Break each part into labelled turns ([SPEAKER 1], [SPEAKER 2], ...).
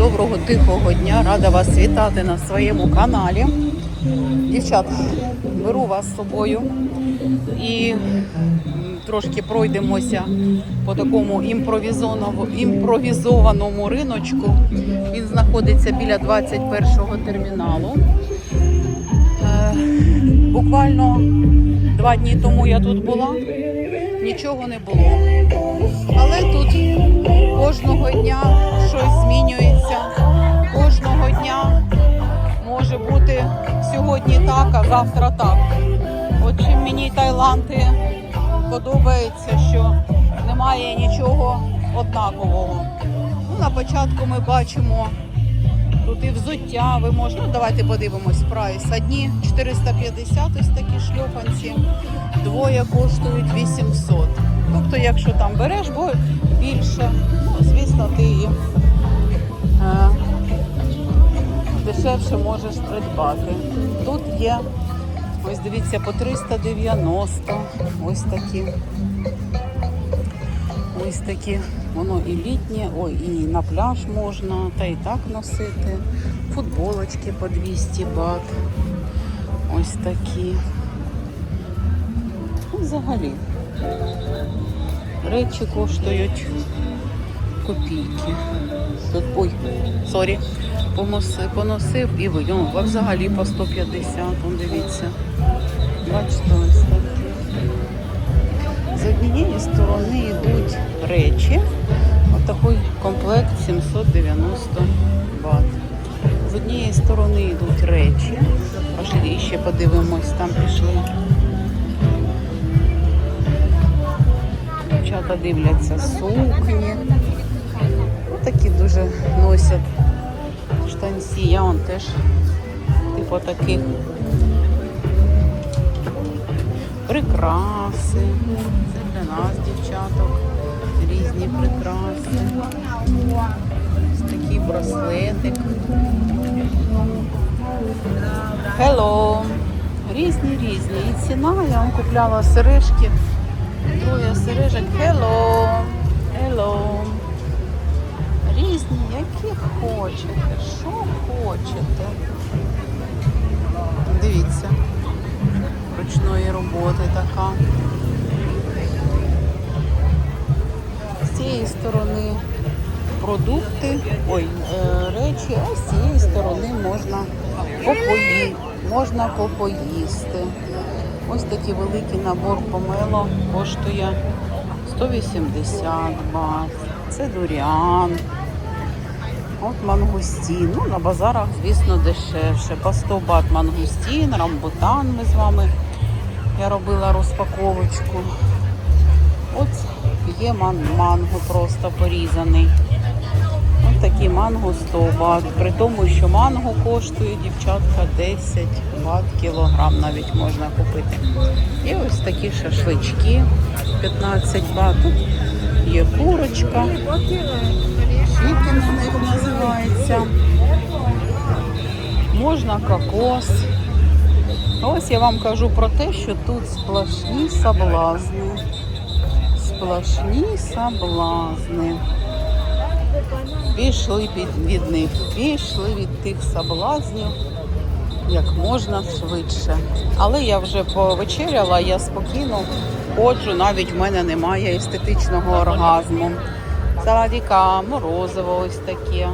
[SPEAKER 1] доброго тихого дня. Рада вас вітати на своєму каналі. Дівчат, беру вас з собою і трошки пройдемося по такому імпровізованому, риночку. Він знаходиться біля 21-го терміналу. Е, Буквально два дні тому я тут була, нічого не було. Але тут кожного дня щось змінюється. Кожного дня може бути сьогодні так, а завтра так. От чим мені Таїланди подобається, що немає нічого однакового. Ну, на початку ми бачимо тут і взуття, ви можете. Ну, давайте подивимось прайс. Одні 450, ось такі шльопанці, двоє коштують 800. Тобто, якщо там береш, бо більше, ну, звісно, ти і е, дешевше можеш придбати. Тут є, ось дивіться, по 390, ось такі. Ось такі, воно і літнє, ой, і на пляж можна, та і так носити. Футболочки по 200 бат. Ось такі. Ну, Взагалі. Речі коштують копійки. Тут, ой, сорі, поносив, поносив і. А взагалі по 150, дивіться. Бачите, ось такі. З однієї сторони йдуть речі. Ось такий комплект 790 бат. З однієї сторони йдуть речі. Пошли ще подивимось, там пішли. Дівчата дивляться сукні. Ось такі дуже носять штанці. Я вон теж типу таких прикраси. Нас, дівчаток, різні прикраси. Ось такий браслетик. Hello! Різні різні. І ціна, я вам купляла сережки. Троє сережок. Hello! Hello! Різні, які хочете, що хочете. Дивіться ручної роботи така. Продукти, ой, е, речі, а з цієї сторони можна попої, можна попоїсти. Ось такий великий набор помело коштує 180 бат. Це дуріан. От мангустін. Ну, на базарах, звісно, дешевше. По 100 бат мангустін, рамбутан ми з вами. Я робила розпаковочку. От є ман- манго просто порізаний. Такий манго 100 бат. При тому, що манго коштує, дівчатка, 10 бат кілограм навіть можна купити. І ось такі шашлички 15 бат. Тут є курочка. Чікен у них називається. Можна кокос. Ось я вам кажу про те, що тут сплошні соблазни. Сплошні соблазни. Пішли від них, пішли від тих соблазнів як можна швидше. Але я вже повечеряла, я спокійно ходжу, навіть в мене немає естетичного оргазму. Саладіка, морозиво ось таке.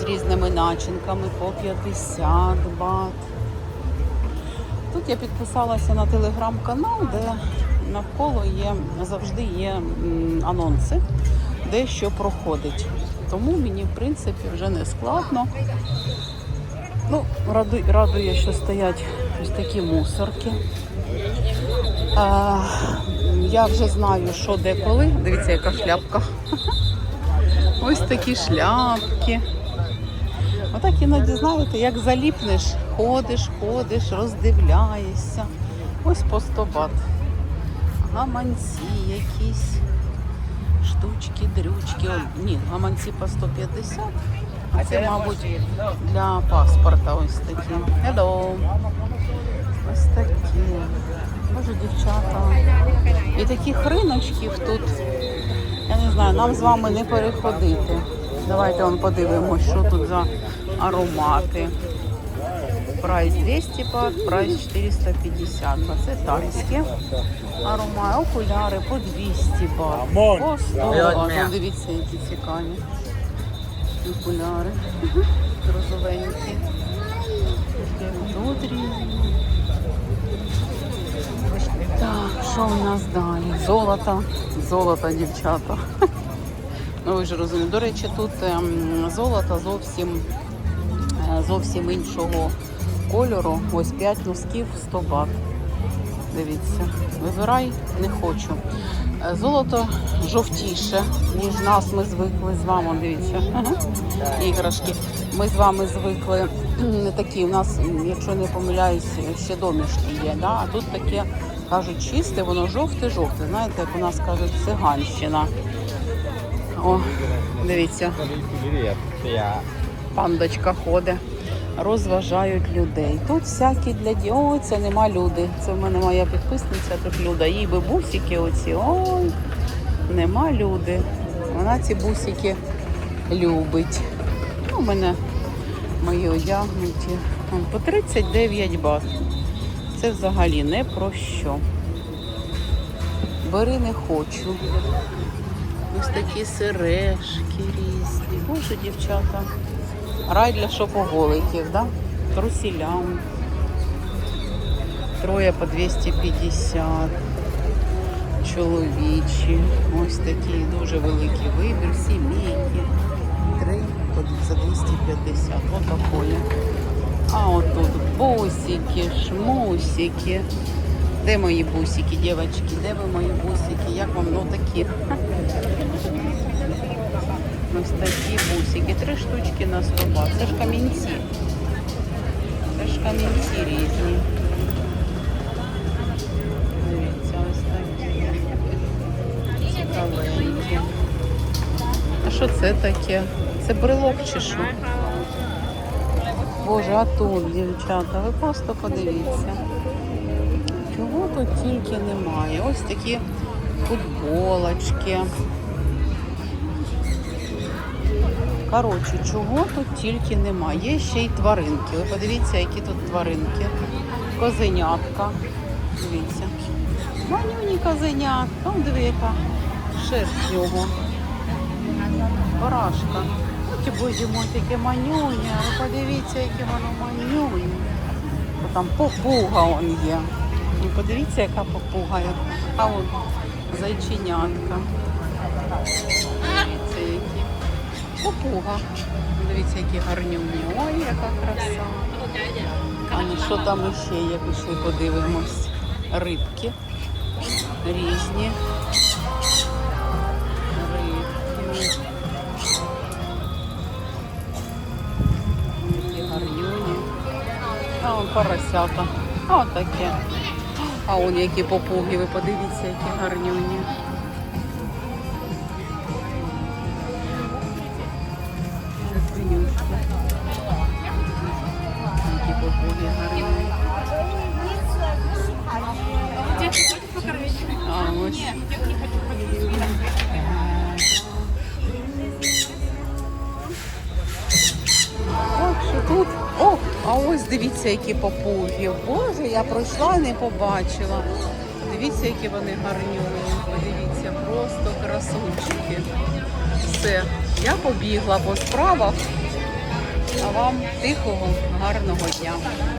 [SPEAKER 1] З різними начинками по 50 бат. Тут я підписалася на телеграм-канал, де навколо є завжди є анонси, де що проходить. Тому мені, в принципі, вже не складно. Ну, раду- радує, що стоять ось такі мусорки. А, я вже знаю, що де коли. Дивіться, яка шляпка. Ось такі шляпки. Отак іноді, знаєте, як заліпнеш, ходиш, ходиш, роздивляєшся. Ось по 100 бат. Гаманці якісь, штучки, дрючки. О, ні, гаманці по 150. А це, мабуть, для паспорта ось такі. Hello. Ось такі. Боже, дівчата. І таких риночків тут, я не знаю, нам з вами не переходити. Давайте он подивимось, що тут за аромати. Прайс 200 бат, прайс 450 бат. Це тайські аромати. Окуляри по 200 бат. По 100 бат. Ну, дивіться, які цікаві. Окуляри. Розовенькі. Тут різні. Так, що в нас далі? Золото. Золото, дівчата. Ну, ви ж розумієте. До речі, тут ем, золото зовсім, е, зовсім іншого кольору. Ось 5 носків 100 бат. Дивіться, вибирай не хочу. Е, Золото жовтіше, ніж нас ми звикли з вами. Дивіться, іграшки. Ми з вами звикли не такі. У нас, якщо не помиляюсь, ще домішки є. Да? А тут таке кажуть чисте, воно жовте-жовте. Знаєте, як у нас кажуть, циганщина. О, дивіться, пандочка ходить, розважають людей. Тут всякі для ді... Ой, це нема люди. Це в мене моя підписниця, тут люда. Їй би бусики оці. Ой, нема люди. Вона ці бусики любить. Ну, У мене мої одягнуті. По 39 бат. Це взагалі не про що. Бери не хочу. Ось такі сережки різні. Боже, дівчата. Рай для шопоголиків, да? Трусілям. Троє по 250. Чоловічі. Ось такий дуже великий вибір. Сімейки. Три за 250. Отакої. А отут бусики, шмусики. Де мої бусики, дівчатки? Де ви мої бусики? Як вам ну такі? Ось такі бусики. Три штучки на 100 бат. Це ж камінці. Це ж камінці різні. Дивіться, ось такі. Цікавенькі. А що це таке? Це брелок чи що? Боже, а тут, дівчата, ви просто подивіться. Чого тут тільки немає. Ось такі футболочки. Коротше, чого тут тільки немає. Є ще й тваринки. Ви подивіться, які тут тваринки. Козенятка. Дивіться. Манюні козенятка. Он диви, яка шерсть його. Барашка. Ті боже мой, таке манюня. Ви подивіться, яке воно манюня. Там попуга он є. Ви подивіться, яка попуга. А от зайченятка. Попуга. Дивіться, які гарнюні. Ой, яка краса. А ну що там іще є? Пішли подивимось. Рибки різні. Рибки. Які. А поросята. А. А он які попуги, ви подивіться, які гарнюні. А ось дивіться, які попуги. Боже, я пройшла і не побачила. Дивіться, які вони гарні. Подивіться, просто красунчики. Все, я побігла по справах. А вам тихого, гарного дня.